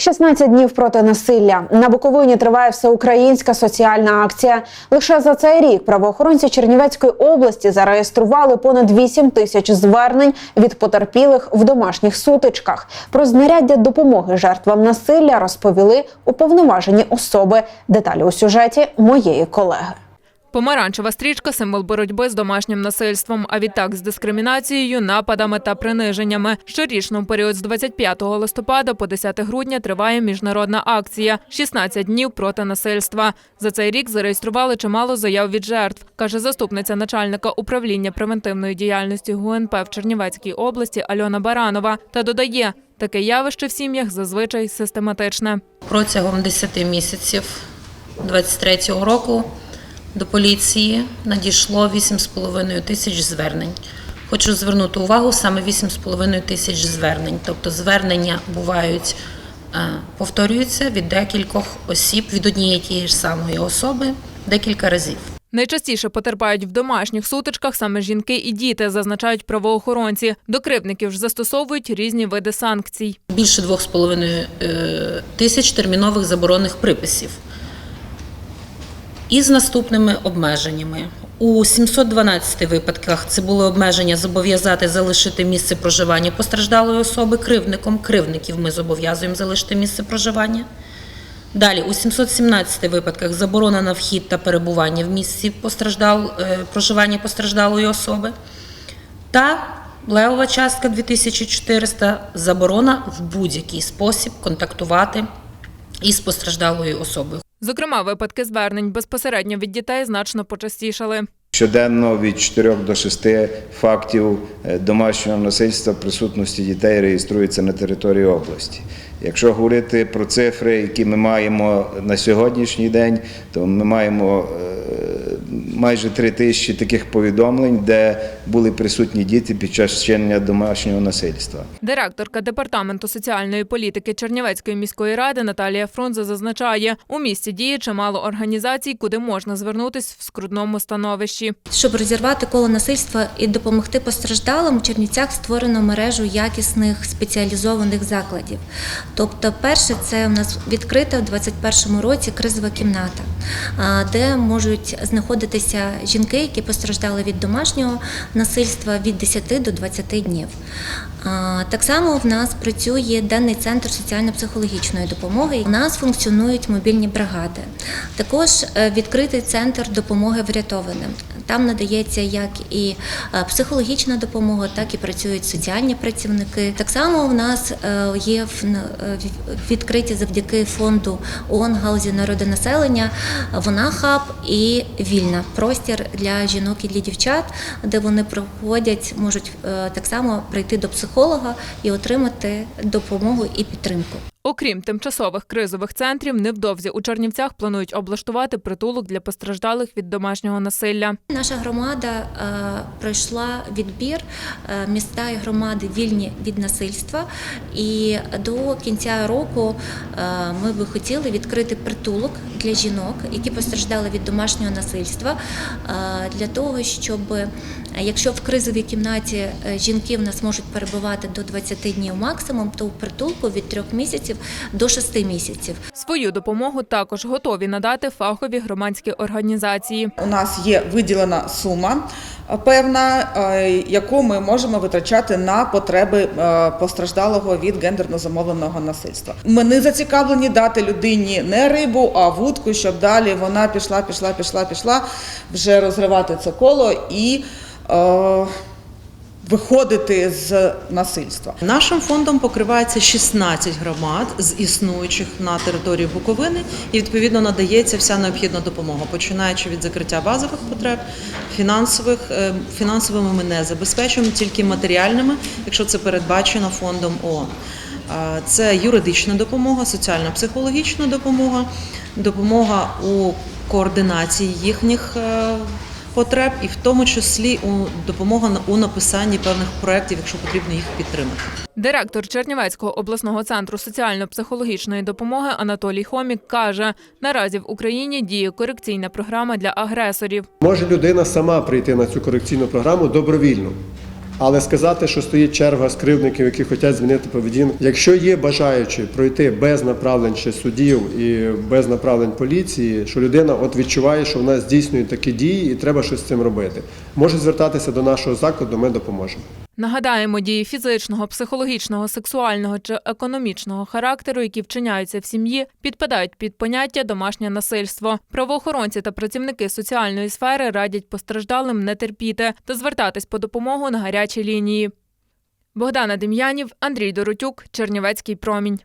16 днів проти насилля на Буковині триває всеукраїнська соціальна акція. Лише за цей рік правоохоронці Чернівецької області зареєстрували понад 8 тисяч звернень від потерпілих в домашніх сутичках. Про знаряддя допомоги жертвам насилля розповіли уповноважені особи. Деталі у сюжеті моєї колеги. Помаранчева стрічка символ боротьби з домашнім насильством, а відтак з дискримінацією, нападами та приниженнями. Щорічно в період з 25 листопада по 10 грудня триває міжнародна акція «16 днів проти насильства. За цей рік зареєстрували чимало заяв від жертв, каже заступниця начальника управління превентивної діяльності ГУНП в Чернівецькій області Альона Баранова. Та додає, таке явище в сім'ях зазвичай систематичне. Протягом 10 місяців 23-го року до поліції надійшло 8,5 тисяч звернень. Хочу звернути увагу саме 8,5 тисяч звернень. Тобто звернення бувають, е, повторюються від декількох осіб, від однієї тієї ж самої особи декілька разів. Найчастіше потерпають в домашніх сутичках саме жінки і діти, зазначають правоохоронці. До кривдників ж застосовують різні види санкцій. Більше 2,5 е, тисяч термінових заборонних приписів. І з наступними обмеженнями. У 712 випадках це були обмеження зобов'язати залишити місце проживання постраждалої особи кривдником. Кривдників ми зобов'язуємо залишити місце проживання. Далі, у 717 випадках заборона на вхід та перебування в місці постраждал, е, проживання постраждалої особи. Та левова частка 2400 заборона в будь-який спосіб контактувати із постраждалою особою. Зокрема, випадки звернень безпосередньо від дітей значно почастішали. Щоденно від 4 до 6 фактів е, домашнього насильства присутності дітей реєструється на території області. Якщо говорити про цифри, які ми маємо на сьогоднішній день, то ми маємо е, майже 3 тисячі таких повідомлень, де були присутні діти під час вчинення домашнього насильства. Директорка департаменту соціальної політики Чернівецької міської ради Наталія Фрунзе зазначає, у місті діє чимало організацій, куди можна звернутись в скрутному становищі. Щоб розірвати коло насильства і допомогти постраждалим, у Чернівцях створено мережу якісних спеціалізованих закладів. Тобто, перше, це у нас відкрита в 2021 році кризова кімната, де можуть знаходитися жінки, які постраждали від домашнього насильства від 10 до 20 днів. Так само в нас працює денний центр соціально-психологічної допомоги. У нас функціонують мобільні бригади. Також е, відкритий центр допомоги врятованим. Там надається як і е, психологічна допомога, так і працюють соціальні працівники. Так само нас е, є в- е, відкриті завдяки фонду ООН галузі народонаселення. Вона хаб і вільна простір для жінок і для дівчат, де вони проходять, можуть е, так само прийти до психолога і отримати допомогу і підтримку. Окрім тимчасових кризових центрів, невдовзі у Чернівцях планують облаштувати притулок для постраждалих від домашнього насилля. Наша громада е, пройшла відбір е, міста і громади вільні від насильства. І до кінця року е, ми би хотіли відкрити притулок для жінок, які постраждали від домашнього насильства, для того, щоб якщо в кризовій кімнаті жінки в нас можуть перебувати до 20 днів максимум, то в притулку від 3 місяців до 6 місяців. Свою допомогу також готові надати фахові громадські організації. У нас є виділена сума е, певна, е, яку ми можемо витрачати на потреби е, постраждалого від гендерно замовленого насильства. Ми не зацікавлені дати людині не рибу, а вудку, щоб далі вона пішла, пішла, пішла, пішла вже розривати це коло і. е, Виходити з насильства. Нашим фондом покривається 16 громад з існуючих на території Буковини, і відповідно надається вся необхідна допомога, починаючи від закриття базових потреб, фінансових е, фінансовими ми не забезпечуємо, тільки матеріальними, якщо це передбачено фондом ООН. Це юридична допомога, соціально-психологічна допомога, допомога у координації їхніх е, потреб, і в тому числі у допомога у написанні певних проєктів, якщо потрібно їх підтримати. Директор Чернівецького обласного центру соціально-психологічної допомоги Анатолій Хомік каже: наразі в Україні діє корекційна програма для агресорів. Може людина сама прийти на цю корекційну програму добровільно. Але сказати, що стоїть черга скривдників, які хочуть змінити поведінку. Якщо є бажаючі пройти без направлень ще судів і без направлень поліції, що людина от відчуває, що вона здійснює такі дії, і треба щось з цим робити. Може звертатися до нашого закладу, ми допоможемо. Нагадаємо, дії фізичного, психологічного, сексуального чи економічного характеру, які вчиняються в сім'ї, підпадають під поняття домашнє насильство. Правоохоронці та працівники соціальної сфери радять постраждалим не терпіти та звертатись по допомогу на гарячі лінії. Богдана Дем'янів, Андрій Доротюк, Чернівецький промінь.